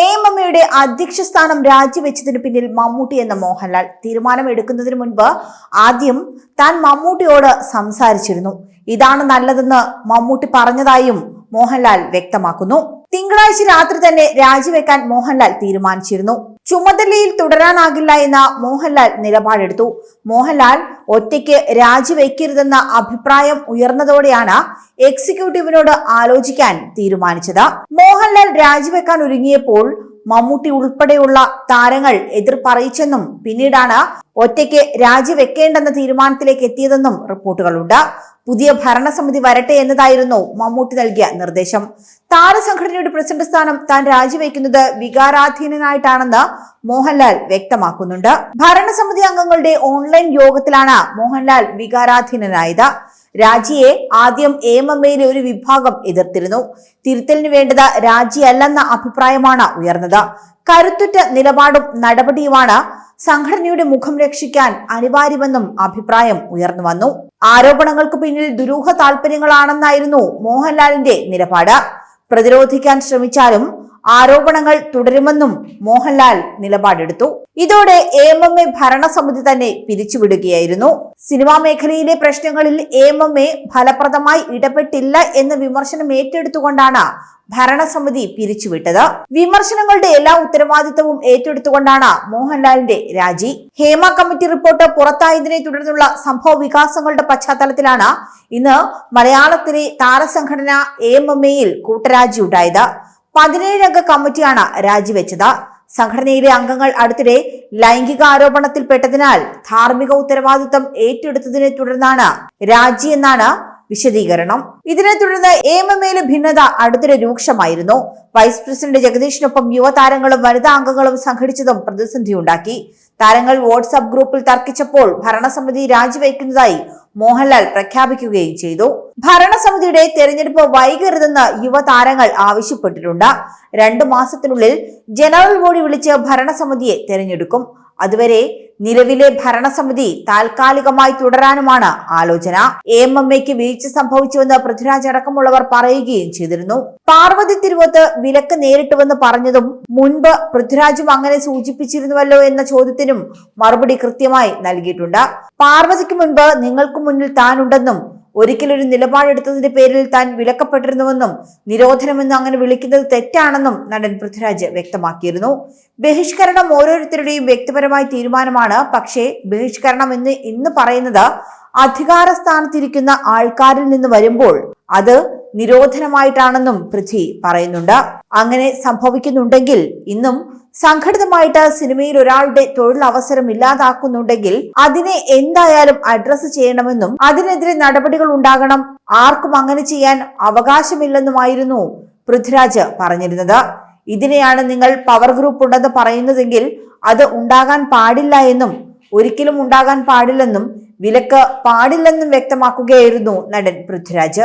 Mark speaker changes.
Speaker 1: A M എമ്മയുടെ അധ്യക്ഷ സ്ഥാനം രാജിവെച്ചതിന് പിന്നിൽ മമ്മൂട്ടി എന്ന മോഹൻലാൽ. തീരുമാനം എടുക്കുന്നതിന് മുൻപ് ആദ്യം താൻ മമ്മൂട്ടിയോട് സംസാരിച്ചിരുന്നു. ഇതാണ് നല്ലതെന്ന് മമ്മൂട്ടി പറഞ്ഞതായും മോഹൻലാൽ വ്യക്തമാക്കുന്നു. തിങ്കളാഴ്ച രാത്രി തന്നെ രാജിവെക്കാൻ മോഹൻലാൽ തീരുമാനിച്ചിരുന്നു. ചുമതലയിൽ തുടരാനാകില്ല എന്ന മോഹൻലാൽ നിലപാടെടുത്തു. മോഹൻലാൽ ഒറ്റയ്ക്ക് രാജിവെക്കരുതെന്ന അഭിപ്രായം ഉയർന്നതോടെയാണ് എക്സിക്യൂട്ടീവിനോട് ആലോചിക്കാൻ തീരുമാനിച്ചത്. മോഹൻലാൽ രാജിവെക്കാൻ ഒരുങ്ങിയപ്പോൾ മമ്മൂട്ടി ഉൾപ്പെടെയുള്ള താരങ്ങൾ എതിർപ്പറിയിച്ചെന്നും പിന്നീടാണ് ഒറ്റയ്ക്ക് രാജിവെക്കേണ്ടെന്ന തീരുമാനത്തിലേക്ക് എത്തിയതെന്നും റിപ്പോർട്ടുകളുണ്ട്. പുതിയ ഭരണസമിതി വരട്ടെ എന്നതായിരുന്നു മമ്മൂട്ടി നൽകിയ നിർദ്ദേശം. താരസംഘടനയുടെ പ്രസിഡന്റ് സ്ഥാനം താൻ രാജിവെക്കുന്നത് വികാരാധീനനായിട്ടാണെന്ന് മോഹൻലാൽ വ്യക്തമാക്കുന്നുണ്ട്. ഭരണസമിതി അംഗങ്ങളുടെ ഓൺലൈൻ യോഗത്തിലാണ് മോഹൻലാൽ വികാരാധീനനായത്. രാജിയെ ആദ്യം എ എം എം എയിലെ ഒരു വിഭാഗം എതിർത്തിരുന്നു. തിരുത്തലിന് വേണ്ടത് രാജിയല്ലെന്ന അഭിപ്രായമാണ് ഉയർന്നത്. കരുത്തുറ്റ നിലപാടും നടപടിയുമാണ് സംഘടനയുടെ മുഖം രക്ഷിക്കാൻ അനിവാര്യമെന്നും അഭിപ്രായം ഉയർന്നു വന്നു. ആരോപണങ്ങൾക്ക് പിന്നിൽ ദുരൂഹ താല്പര്യങ്ങളാണെന്നായിരുന്നു മോഹൻലാലിന്റെ നിലപാട്. പ്രതിരോധിക്കാൻ ശ്രമിച്ചാലും ആരോപണങ്ങൾ തുടരുമെന്നും മോഹൻലാൽ നിലപാടെടുത്തു. ഇതോടെ എ എം എം എ ഭരണസമിതി തന്നെ പിരിച്ചുവിടുകയായിരുന്നു. സിനിമാ മേഖലയിലെ പ്രശ്നങ്ങളിൽ എ എം എം എ ഫലപ്രദമായി ഇടപെട്ടില്ല എന്ന വിമർശനം ഏറ്റെടുത്തുകൊണ്ടാണ് ഭരണസമിതി പിരിച്ചുവിട്ടത്. വിമർശനങ്ങളുടെ എല്ലാ ഉത്തരവാദിത്തവും ഏറ്റെടുത്തുകൊണ്ടാണ് മോഹൻലാലിന്റെ രാജി. ഹേമ കമ്മിറ്റി റിപ്പോർട്ട് പുറത്തായതിനെ തുടർന്നുള്ള സംഭവ വികാസങ്ങളുടെ പശ്ചാത്തലത്തിലാണ് ഇന്ന് മലയാളത്തിലെ താരസംഘടന എ എം എം എയിൽ കൂട്ടരാജി ഉണ്ടായത്. പതിനേഴംഗ കമ്മിറ്റിയാണ് രാജിവെച്ചത്. സംഘടനയിലെ അംഗങ്ങൾ അടുത്തിടെ ലൈംഗിക ആരോപണത്തിൽപ്പെട്ടതിനാൽ ധാർമ്മിക ഉത്തരവാദിത്തം ഏറ്റെടുത്തതിനെ തുടർന്നാണ് രാജി എന്നാണ് വിശദീകരണം. ഇതിനെ തുടർന്ന് എ എം എം എയിലെ ഭിന്നത അടുത്തിടെ രൂക്ഷമായിരുന്നു. വൈസ് പ്രസിഡന്റ് ജഗദീഷിനൊപ്പം യുവതാരങ്ങളും വനിതാ അംഗങ്ങളും സംഘടിച്ചതും പ്രതിസന്ധിയുണ്ടാക്കി. താരങ്ങൾ വാട്സ്ആപ്പ് ഗ്രൂപ്പിൽ തർക്കിച്ചപ്പോൾ ഭരണസമിതി രാജിവെക്കുന്നതായി മോഹൻലാൽ പ്രഖ്യാപിക്കുകയും ചെയ്തു. ഭരണസമിതിയുടെ തെരഞ്ഞെടുപ്പ് വൈകരുതെന്ന് യുവതാരങ്ങൾ ആവശ്യപ്പെട്ടിട്ടുണ്ട്. രണ്ടു മാസത്തിനുള്ളിൽ ജനറൽ ബോഡി വിളിച്ച് ഭരണസമിതിയെ തെരഞ്ഞെടുക്കും. അതുവരെ നിലവിലെ ഭരണസമിതി താൽക്കാലികമായി തുടരാനുമാണ് ആലോചന. എ എം എം എക്ക് വീഴ്ച സംഭവിച്ചുവെന്ന് പൃഥ്വിരാജ് അടക്കമുള്ളവർ പറയുകയും ചെയ്തിരുന്നു. പാർവതി തിരുവത്ത് വിലക്ക് നേരിട്ടുവെന്ന് പറഞ്ഞതും മുൻപ് പൃഥ്വിരാജും അങ്ങനെ സൂചിപ്പിച്ചിരുന്നുവല്ലോ എന്ന ചോദ്യത്തിനും മറുപടി കൃത്യമായി നൽകിയിട്ടുണ്ട്. പാർവതിക്ക് മുൻപ് നിങ്ങൾക്ക് മുന്നിൽ താനുണ്ടെന്നും ഒരിക്കലൊരു നിലപാടെടുത്തതിന്റെ പേരിൽ താൻ വിലക്കപ്പെട്ടിരുന്നുവെന്നും നിരോധനമെന്ന് അങ്ങനെ വിളിക്കുന്നത് തെറ്റാണെന്നും നടൻ പൃഥ്വിരാജ് വ്യക്തമാക്കിയിരുന്നു. ബഹിഷ്കരണം ഓരോരുത്തരുടെയും വ്യക്തിപരമായ തീരുമാനമാണ്. പക്ഷേ ബഹിഷ്കരണം എന്ന് ഇന്ന് പറയുന്നത് അധികാര സ്ഥാനത്തിരിക്കുന്ന ആൾക്കാരിൽ നിന്ന് വരുമ്പോൾ അത് നിരോധനമായിട്ടാണെന്നും പൃഥ്വി പറയുന്നുണ്ട്. അങ്ങനെ സംഭവിക്കുന്നുണ്ടെങ്കിൽ ഇന്നും സംഘടിതമായിട്ട് സിനിമയിൽ ഒരാളുടെ തൊഴിലവസരം ഇല്ലാതാക്കുന്നുണ്ടെങ്കിൽ അതിനെ എന്തായാലും അഡ്രസ്സ് ചെയ്യണമെന്നും അതിനെതിരെ നടപടികൾ ഉണ്ടാകണം. ആർക്കും അങ്ങനെ ചെയ്യാൻ അവകാശമില്ലെന്നുമായിരുന്നു പൃഥ്വിരാജ് പറഞ്ഞിരുന്നത്. ഇതിനെയാണ് നിങ്ങൾ പവർ ഗ്രൂപ്പ് ഉണ്ടെന്ന് പറയുന്നതെങ്കിൽ അത് ഉണ്ടാകാൻ പാടില്ല എന്നും ഒരിക്കലും ഉണ്ടാകാൻ പാടില്ലെന്നും വിലക്ക് പാടില്ലെന്നും വ്യക്തമാക്കുകയായിരുന്നു നടൻ പൃഥ്വിരാജ്.